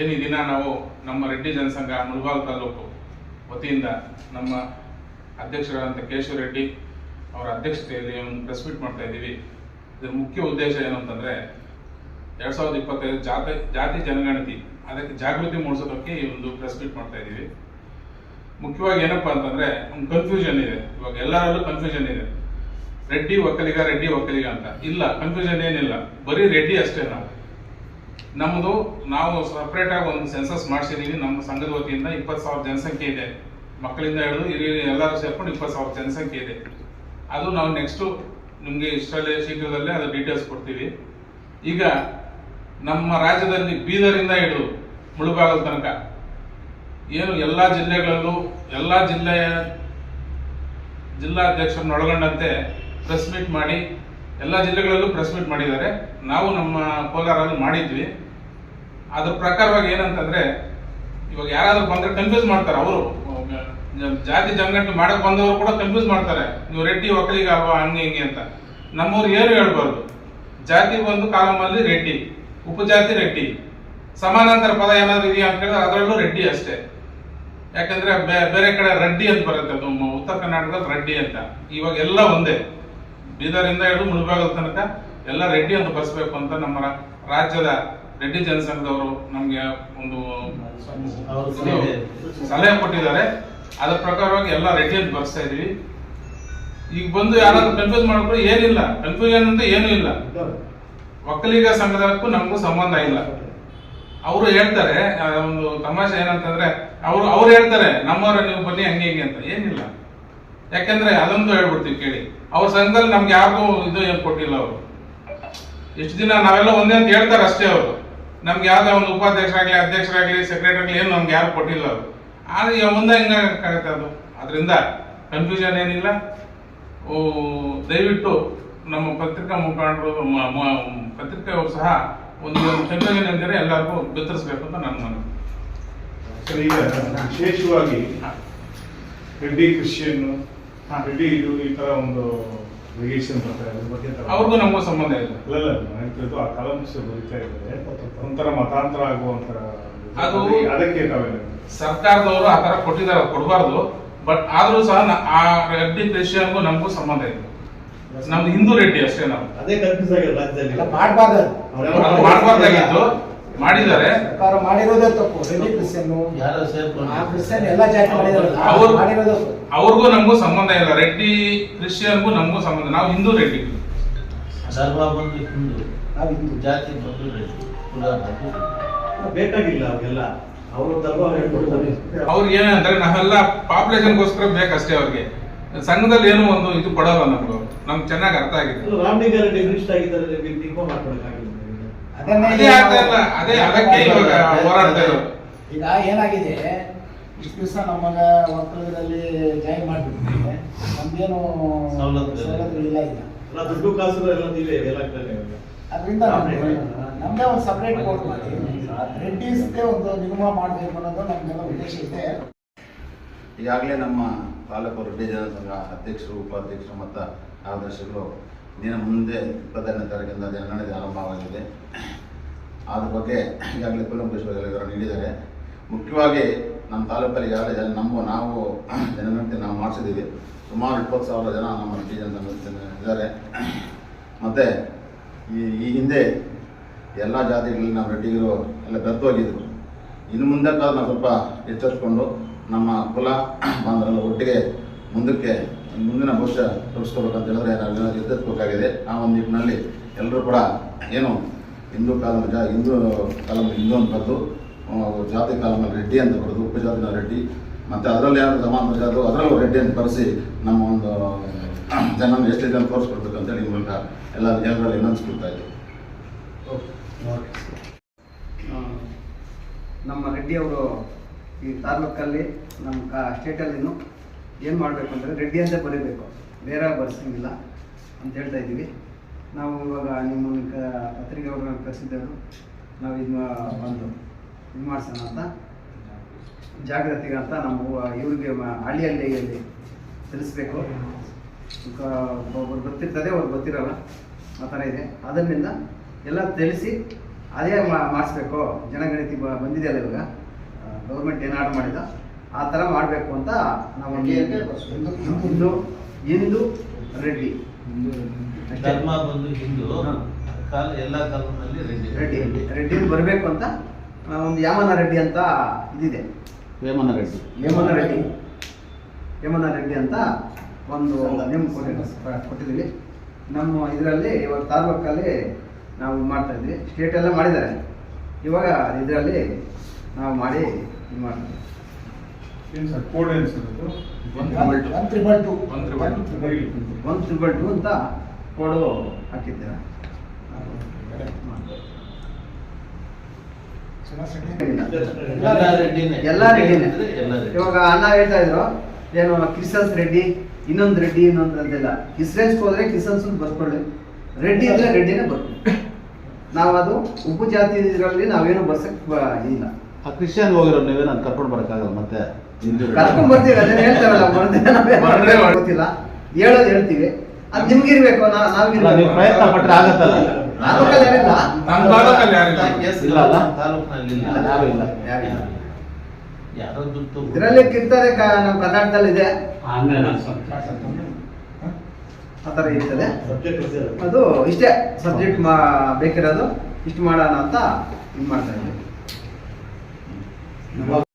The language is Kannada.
ಏನು ದಿನ ನಾವು ನಮ್ಮ ರೆಡ್ಡಿ ಜನಸಂಘ ಮುಳಬಾಗ ತಾಲೂಕು ವತಿಯಿಂದ ನಮ್ಮ ಅಧ್ಯಕ್ಷರಾದಂಥ ಕೇಶವ ರೆಡ್ಡಿ ಅವರ ಅಧ್ಯಕ್ಷತೆಯಲ್ಲಿ ಒಂದು ಪ್ರೆಸ್ ಮೀಟ್ ಮಾಡ್ತಾ ಇದ್ದೀವಿ. ಇದರ ಮುಖ್ಯ ಉದ್ದೇಶ ಏನು ಅಂತಂದರೆ ಎರಡು ಸಾವಿರದ ಇಪ್ಪತ್ತೈದು ಜಾತಿ ಜಾತಿ ಜನಗಣತಿ, ಅದಕ್ಕೆ ಜಾಗೃತಿ ಮೂಡಿಸೋದಕ್ಕೆ ಈ ಒಂದು ಪ್ರೆಸ್ ಮೀಟ್ ಮಾಡ್ತಾ ಇದ್ದೀವಿ. ಮುಖ್ಯವಾಗಿ ಏನಪ್ಪಾ ಅಂತಂದರೆ ಒಂದು ಕನ್ಫ್ಯೂಷನ್ ಇದೆ. ಇವಾಗ ಎಲ್ಲರಲ್ಲೂ ಕನ್ಫ್ಯೂಷನ್ ಇದೆ. ರೆಡ್ಡಿ ಒಕ್ಕಲಿಗ ರೆಡ್ಡಿ ಒಕ್ಕಲಿಗ ಅಂತ. ಇಲ್ಲ ಕನ್ಫ್ಯೂಷನ್ ಏನಿಲ್ಲ. ಬರೀ ರೆಡ್ಡಿ ಅಷ್ಟೇ ನಾವು. ನಮ್ಮದು ನಾವು ಸಪ್ರೇಟಾಗಿ ಒಂದು ಸೆನ್ಸಸ್ ಮಾಡಿಸಿದೀವಿ. ನಮ್ಮ ಸಂಘದ ವತಿಯಿಂದ ಇಪ್ಪತ್ತು ಸಾವಿರ ಜನಸಂಖ್ಯೆ ಇದೆ. ಮಕ್ಕಳಿಂದ ಹಿಡಿದು ಹಿರಿಯ ಎಲ್ಲರೂ ಸೇರ್ಕೊಂಡು ಇಪ್ಪತ್ತು ಸಾವಿರ ಜನಸಂಖ್ಯೆ ಇದೆ. ಅದು ನಾವು ನೆಕ್ಸ್ಟು ನಿಮಗೆ ಇಷ್ಟರಲ್ಲೇ ಶೀಘ್ರದಲ್ಲೇ ಅದು ಡೀಟೇಲ್ಸ್ ಕೊಡ್ತೀವಿ. ಈಗ ನಮ್ಮ ರಾಜ್ಯದಲ್ಲಿ ಬೀದರಿಂದ ಹಿಡಿದು ಮುಳುಬಾಗಲ್ ತನಕ ಏನು ಎಲ್ಲ ಜಿಲ್ಲೆಗಳಲ್ಲೂ ಎಲ್ಲ ಜಿಲ್ಲೆಯ ಜಿಲ್ಲಾಧ್ಯಕ್ಷರನ್ನ ಒಳಗೊಂಡಂತೆ ಪ್ರೆಸ್ ಮೀಟ್ ಮಾಡಿ ಎಲ್ಲ ಜಿಲ್ಲೆಗಳಲ್ಲೂ ಪ್ರೆಸ್ ಮೀಟ್ ಮಾಡಿದ್ದಾರೆ. ನಾವು ನಮ್ಮ ಕೋಲಾರಲ್ಲಿ ಮಾಡಿದ್ವಿ. ಅದ್ರ ಪ್ರಕಾರವಾಗಿ ಏನಂತಂದ್ರೆ, ಇವಾಗ ಯಾರಾದ್ರೂ ಬಂದ್ರೆ ಕನ್ಫ್ಯೂಸ್ ಮಾಡ್ತಾರೆ ಅವರು. ಜಾತಿ ಜಂಗಟ್ಟು ಮಾಡಕ್ ಬಂದವರು ಕೂಡ ಕನ್ಫ್ಯೂಸ್ ಮಾಡ್ತಾರೆ. ನೀವು ರೆಡ್ಡಿ ಒಕ್ಕಲಿಗ ಅಲ್ವಾ ಹಂಗೆ ಹಿಂಗೆ ಅಂತ. ನಮ್ಮವ್ರು ಏನು ಹೇಳ್ಬಾರ್ದು? ಜಾತಿ ಬಂದು ಕಾಲಮಲ್ಲಿ ರೆಡ್ಡಿ, ಉಪಜಾತಿ ರೆಡ್ಡಿ. ಸಮಾನಾಂತರ ಪದ ಏನಾದ್ರು ಇದೆಯಾ ಅಂತ ಹೇಳಿದ್ರೆ ಅದರಲ್ಲೂ ರೆಡ್ಡಿ ಅಷ್ಟೇ. ಯಾಕಂದ್ರೆ ಬೇರೆ ಕಡೆ ರೆಡ್ಡಿ ಅಂತ ಬರುತ್ತೆ ಅದು ಉತ್ತರ ಕರ್ನಾಟಕದಲ್ಲಿ ರೆಡ್ಡಿ ಅಂತ. ಇವಾಗ ಎಲ್ಲ ಒಂದೇ. ಬೀದರಿಂದ ಹಿಡಿದು ಮುಳುಬಾಗಲ ತನಕ ಎಲ್ಲ ರೆಡ್ಡಿ ಅಂತ ಬರ್ಸ್ಬೇಕು ಅಂತ ನಮ್ಮ ರಾಜ್ಯದ ರೆಡ್ಡಿ ಜನಸಂಘದವರು ನಮ್ಗೆ ಒಂದು ಸಲಹೆ ಕೊಟ್ಟಿದ್ದಾರೆ. ಅದರ ಪ್ರಕಾರವಾಗಿ ಎಲ್ಲ ರೆಡ್ಡಿ ಅಂತ ಬರ್ಸ್ತಾ ಇದೀವಿ ಈಗ ಬಂದು ಯಾರಾದ್ರೂ ಕನ್ಫ್ಯೂಸ್ ಮಾಡ್ಬಿಟ್ರೆ ಏನಿಲ್ಲ. ಕನ್ಫ್ಯೂಷನ್ ಅಂತ ಏನೂ ಇಲ್ಲ. ಒಕ್ಕಲಿಗ ಸಂಘದಕ್ಕೂ ನಮಗೂ ಸಂಬಂಧ ಇಲ್ಲ. ಅವರು ಹೇಳ್ತಾರೆ ಒಂದು ತಮಾಷೆ ಏನಂತಂದ್ರೆ ಅವರು ಅವ್ರು ಹೇಳ್ತಾರೆ ನಮ್ಮವರ ನೀವು ಬನ್ನಿ ಹಂಗೆ ಹಿಂಗೆ ಅಂತ. ಏನಿಲ್ಲ. ಯಾಕಂದ್ರೆ ಅದೊಂದು ಹೇಳ್ಬಿಡ್ತೀವಿ ಕೇಳಿ. ಅವ್ರ ಸಂಘದಲ್ಲಿ ನಮ್ಗೆ ಯಾರಿಗೂ ಇದು ಏನು ಕೊಟ್ಟಿಲ್ಲ ಅವರು. ಎಷ್ಟು ದಿನ ನಾವೆಲ್ಲ ಒಂದೇ ಅಂತ ಹೇಳ್ತಾರೆ ಅಷ್ಟೇ ಅವರು. ನಮ್ಗೆ ಯಾವ್ದೋ ಒಂದು ಉಪಾಧ್ಯಕ್ಷರಾಗಲಿ ಅಧ್ಯಕ್ಷರಾಗಲಿ ಸೆಕ್ರೆಟರಿ ಆಗ್ಲಿ ಏನು ನಮ್ಗೆ ಯಾರು ಕೊಟ್ಟಿಲ್ಲ ಅವರು. ಆದ್ರೆ ಮುಂದೆ ಹೆಂಗಾಗತ್ತೆ ಅದು? ಅದರಿಂದ ಕನ್ಫ್ಯೂಷನ್ ಏನಿಲ್ಲ. ಓ, ದಯವಿಟ್ಟು ನಮ್ಮ ಪತ್ರಿಕಾ ಮುಖಂಡರು ಪತ್ರಿಕೆಯವರು ಸಹ ಒಂದು ಕನ್ಫ್ಯೂಷನ್ ಎಂದರೆ ಎಲ್ಲರಿಗೂ ಬೆತ್ತರಿಸಬೇಕು ಅಂತ ನನ್ನ ಮನವಿ. ಸರ್ ಈಗ ವಿಶೇಷವಾಗಿ ರೆಡ್ಡಿ ಕ್ರಿಶ್ಚಿಯನ್ ರೆಡ್ಡಿ ಇದು ಈ ತರ ಒಂದು ರಿಲೇಷನ್ ಬರ್ತಾರೆ ಅದ್ರ ಬಗ್ಗೆ ತರ- ಅವ್ರಿಗೂ ನಮಗೂ ಸಂಬಂಧ ಇಲ್ಲ. ಇಲ್ಲ ಇಲ್ಲ ನಾನು ಆ ಕಾಲಮ್ಸ್ ಬರೀತಾ ಇದ್ದಾರೆ. ಒಂಥರ ಮತಾಂತರ ಆಗುವಂತರ ಅದು- ಅದಕ್ಕೆ ತಾವೇನು ಸರ್ಕಾರದವರು ಆ ತರ ಕೊಟ್ಟಿದ್ದಾರೆ ಕೊಡಬಾರ್ದು. ಬಟ್ ಆದ್ರೂ ಸಹ ಆ ರೆಡ್ಡಿ ಕ್ರಿಶ್ಚಿಯನ್ಗೂ ನಮಗೂ ಸಂಬಂಧ ಇದೆ ನಮ್ದು ಹಿಂದೂ ರೆಡ್ಡಿ ಅಷ್ಟೇ ನಾವು. ಅದೇ ಕನ್ಫ್ಯೂಸ್ ಆಗಿಲ್ಲ ರಾಜ್ಯದಲ್ಲಿ. ಮಾಡಬಾರ್ದಾಗಿತ್ತು ಮಾಡಿದ್ದಾರೆ. ಸರ್ಕಾರ ಮಾಡಿರೋದೇ ತಪ್ಪು. ರೆಡ್ಡಿ ಕ್ರಿಶ್ಚಿಯನ್ ಆ ಕ್ರಿಶ್ಚಿಯನ್ ಎಲ್ಲ ಜಾತಿ ಮಾಡಿದಾರಲ್ಲ ಅವ್ರು- ಮಾಡಿರೋದೇ ತಪ್ಪು. ಅವ್ರಿಗೂ ನಮಗೂ ಸಂಬಂಧ ಇಲ್ಲ. ರೆಡ್ಡಿ ಕ್ರಿಶ್ಚಿಯನ್ಗೂ ನಮಗೂ ಸಂಬಂಧ ನಾವು ಹಿಂದೂ ರೆಡ್ಡಿ. ಧರ್ಮ ಬಂದು ಹಿಂದೂ. ನಾವು ಹಿಂದೂ. ಜಾತಿ ಬಂದು ರೆಡ್ಡಿ. ಕುಲ ಬಂದು ರೆಡ್ಡಿ. ಬೇಕಾಗಿಲ್ಲ ಅವೆಲ್ಲ ಅವರು ಧರ್ಮ ಹೇಳ್ಕೊಡ್ತಾರೆ ಅವ್ರಿಗೆ ಏನಂದ್ರೆ ನಾವೆಲ್ಲ ಪಾಪ್ಯುಲೇಷನ್ಗೋಸ್ಕರ ಬೇಕಷ್ಟೇ ಅವ್ರಿಗೆ. ಸಂಘದಲ್ಲಿ ಏನೋ ಒಂದು ಇದು ಕೊಡಲ್ಲ ನಮ್ಗೆ ನಮ್ಗೆ ಚೆನ್ನಾಗಿ ಅರ್ಥ ಆಗಿದೆ. ರಾಮಲಿಂಗಾರೆಡ್ಡಿ ಮಿನಿಸ್ಟ್ ಆಗಿದ್ದಾರೆ ನೀವು ತೀರ್ಪು ಮಾಡ್ಕೊಳಕ್ಕಾಗಿಲ್ಲ ಅದೇ ಆಗ್ತಾ ಇಲ್ಲ. ಅದೇ ಅದಕ್ಕೆ ಇವಾಗ ಹೋರಾಡ್ತಾ ಇರೋದು ಈಗ ಏನಾಗಿದೆ? ಇಷ್ಟು ದಿವಸ ನಮ್ಮಗ ಒಕ್ಕಲಿಗರಲ್ಲಿ ಜಾಯಿನ್ ಮಾಡ್ಬಿಟ್ಟಿದೆ. ನಮ್ದೇನು ಇಲ್ಲ. ಈಗ. ಎಲ್ಲ ದುಡ್ಡು ಕಾಸು ಎಲ್ಲ ನೀವೇ ಎಲ್ಲ ಕಡೆ ಅದರಿಂದ ನಮ್ದೇ ಒಂದು ಸಪ್ರೇಟ್ ಕೋರ್ಟ್ ಮಾಡಿ. ರೆಡ್ಡಿಸ್ಗೆ ಒಂದು ನಿಗಮ ಮಾಡಬೇಕು ಅನ್ನೋದು ನಮ್ಗೆಲ್ಲ ಉದ್ದೇಶ ಇದೆ. ಈಗಾಗಲೇ ನಮ್ಮ ತಾಲೂಕು ರೆಡ್ಡಿ ಜನಸಂಘ ಅಧ್ಯಕ್ಷರು ಉಪಾಧ್ಯಕ್ಷರು ಮತ್ತು ಕಾರ್ಯದರ್ಶಿಗಳು ದಿನ ಮುಂದೆ ಇಪ್ಪತ್ತೆರಡನೇ ತಾರೀಕಿಂದ ಜನಗಣತಿ ಆರಂಭವಾಗಿದೆ. ಅದ್ರ ಬಗ್ಗೆ ಈಗಾಗಲೇ ಕೂಲಂಕುಷವಾಗಿ ವಿವರ ನೀಡಿದ್ದಾರೆ. ಮುಖ್ಯವಾಗಿ ನಮ್ಮ ತಾಲೂಕಲ್ಲಿ ಈಗಾಗಲೇ ಜನ ನಮ್ಮ ನಾವು ಜನಗಣತಿ ನಾವು ಮಾಡಿಸಿದ್ದೀವಿ. ಸುಮಾರು ಇಪ್ಪತ್ತು ಸಾವಿರ ಜನ ನಮ್ಮ ಜನ ಇದ್ದಾರೆ. ಮತ್ತು ಈ ಈ ಹಿಂದೆ ಎಲ್ಲ ಜಾತಿಗಳಲ್ಲಿ ನಾವು ರೆಡ್ಡಿಗರು ಎಲ್ಲ ಬೆರೆತೋಗಿದ್ರು. ಇನ್ನು ಮುಂದೆ ನಾವು ಸ್ವಲ್ಪ ಎಚ್ಚರಿಸ್ಕೊಂಡು ನಮ್ಮ ಕುಲ ಬಾಂಧವರೆಲ್ಲ ಒಟ್ಟಿಗೆ ಮುಂದಕ್ಕೆ, ಮುಂದಿನ ಭವಿಷ್ಯ ರೂಪಿಸ್ಕೋಬೇಕಂತ ಹೇಳಿದ್ರೆ ನಾವು ಎದ್ದೆತ್ತಬೇಕಾಗಿದೆ ಆ ಒಂದು ನಿಟ್ಟಿನಲ್ಲಿ ಎಲ್ಲರೂ ಕೂಡ ಏನು ಹಿಂದೂ ಕಾಲಮ ಹಿಂದೂ ಕಾಲ ಹಿಂದೂ ಅಂತ ಬರೆದು ಜಾತಿ ಕಾಲಮ ರೆಡ್ಡಿ ಅಂತ ಬರೆದು, ಉಪಜಾತಿನ ರೆಡ್ಡಿ, ಮತ್ತು ಅದರಲ್ಲಿ ಯಾರು ಸಮಾನ ಜಾತಿ ಅದರಲ್ಲೂ ರೆಡ್ಡಿ ಅಂತ ಬರೆಸಿ ನಮ್ಮ ಒಂದು ಜನ ಎಷ್ಟು ಜನ ತೋರಿಸ್ಕೊಡ್ಬೇಕು ಅಂತೇಳಿ ಈ ಮೂಲಕ ಎಲ್ಲ ಜನರಲ್ಲಿ ವಿನಂತಿಸ್ಕೊಳ್ತಾ ಇದ್ದೀವಿ ನಮ್ಮ ರೆಡ್ಡಿಯವರು ಈ ತಾಲೂಕಲ್ಲಿ, ನಮ್ಮ ಕಾ ಸ್ಟೇಟಲ್ಲಿನೂ ಏನು ಮಾಡಬೇಕು ಅಂದರೆ ರೆಡ್ಡಿ ಅಂತ ಬರೀಬೇಕು. ಬೇರೆ ಬರ್ಸಂಗಿಲ್ಲ ಅಂತ ಹೇಳ್ತಾ ಇದ್ದೀವಿ. ನಾವು ಇವಾಗ ನಿಮ್ಮ ಕ- ಪತ್ರಿಕೆ ಅವ್ರನ್ನ ಕರೆಸಿದ್ದೆವು ನಾವು ಇದು ಬಂದು ಇದು ಮಾಡ್ಸೋಣ ಅಂತ. ಜಾಗೃತಿಗೆ ಅಂತ ನಮ್ಮ ಇವ್ರಿಗೆ ಹಳ್ಳಿಯಲ್ಲಿ ತಿಳಿಸ್ಬೇಕು. ಒಬ್ಬರು ಗೊತ್ತಿರ್ತದೆ, ಅವ್ರು ಗೊತ್ತಿರಲ್ಲ. ಆ ಥರ ಇದೆ. ಅದರಿಂದ ಎಲ್ಲ ತಿಳಿಸಿ ಅದೇ ಮಾಡಿಸ್ಬೇಕು. ಜನಗಣತಿ ಬಂದಿದೆಯಲ್ಲ ಇವಾಗ. ಗೌರ್ಮೆಂಟ್ ಏನು ಆರ್ಡರ್ ಮಾಡಿದ? ಆ ಥರ ಮಾಡಬೇಕು ಅಂತ ನಾವು ಹಿಂದೂ ಹಿಂದೂ ರೆಡ್ಡಿ. ಧರ್ಮ ಬಂದು ಹಿಂದೂ. ಕಾಲ ಎಲ್ಲ ಕಾಲದಲ್ಲಿ ರೆಡ್ಡಿ. ರೆಡ್ಡಿ ರೆಡ್ಡಿ. ಬರಬೇಕು ಅಂತ ಒಂದು ಯಾಮನ ರೆಡ್ಡಿ ಅಂತ ಇದಿದೆ. ವೇಮನ ರೆಡ್ಡಿ. ಯಮನ ರೆಡ್ಡಿ. ಯಮನ ರೆಡ್ಡಿ ಅಂತ ಒಂದು ನೇಮ್ ಕೊಟ್ಟಿದ್ದೀವಿ ಕೊಟ್ಟಿದ್ದೀವಿ. ನಮ್ಮ ಇದರಲ್ಲಿ ಇವಾಗ ತಾಲೂಕಲ್ಲಿ ನಾವು ಮಾಡ್ತಾ ಇದ್ವಿ ಸ್ಟೇಟ್ ಎಲ್ಲ ಮಾಡಿದ್ದಾರೆ. ಇವಾಗ ಇದರಲ್ಲಿ ನಾವು ಮಾಡಿ ಇದು ಮಾಡ್ತೀವಿ ಏನು ಸರ್ ಕೋಡ್ ಏನು ಸರ್ ಅದು? One triple two. One triple two ಅಂತ ಕೋಡು ಹಾಕಿದ್ದೆ. ಎಲ್ಲ ರೆಡ್ಡಿನೇ. ಇವಾಗ ಅಣ್ಣ ಹೇಳ್ತಾ ಇದ್ರು ಏನು ಕ್ರಿಸನ್ಸ್ ರೆಡ್ಡಿ ಇನ್ನೊಂದು ರೆಡ್ಡಿ ಇನ್ನೊಂದು ಅಂತೆಲ್ಲ ಕ್ರಿಸ್ಟಿಯನ್ಸ್ ಹೋದ್ರೆ ಕಿಸನ್ಸ್ ಬರ್ಕೊಳ್ಳಿ. ರೆಡ್ಡಿ ಇದ್ರೆ ರೆಡ್ಡಿನೇ ಬರ್ಕೊಳ್ಳಿ. ನಾವು ಅದು ಉಪಜಾತಿ ಇದರಲ್ಲಿ ನಾವೇನು ಬರ್ಸಕ್ ಬ- ಇಲ್ಲ ಆ ಕ್ರಿಶ್ಚಿಯನ್ ಹೋಗಿರೋ ನೀವೇ ನಾನು ಕರ್ಕೊಂಡು ಬರೋಕ್ಕಾಗಲ್ಲ ಮತ್ತೆ? ಕರ್ಕೊಂಡ್ ಬರ್ತೀವಿ ಅದನ್ನ ಹೇಳ್ತಾರಲ್ಲ ಗೊತ್ತಿಲ್ಲ. ಹೇಳೋದು ಹೇಳ್ತೀವಿ. ಅದು ನಿಮ್ಗಿರ್ಬೇಕು ನೀವು ಪ್ರಯತ್ನ ಪಟ್ರೆ ಆಗತ್ತಲ್ಲ? ತಾಲೂಕಲ್ಲಿ ಯಾರಿಲ್ಲ? ನಮ್ಮ? ತಾಲೂಕಿನಲ್ಲಿ ಇದರಲ್ಲಿ ಕಿರ್ತಾರೆ ಕರ್ನಾಟಕದಲ್ಲಿ ಇದೆ. ಆತರ ಇರ್ತದೆ. ಸಬ್ಜೆಕ್ಟ್ ಅದು. ಇಷ್ಟೇ. ಸಬ್ಜೆಕ್ಟ್ ಮಾ ಬೇಕಿರೋದು ಇಷ್ಟು ಮಾಡೋಣ ಅಂತ ಇದು ಮಾಡ್ತಾ ಇದ್ದೀವಿ.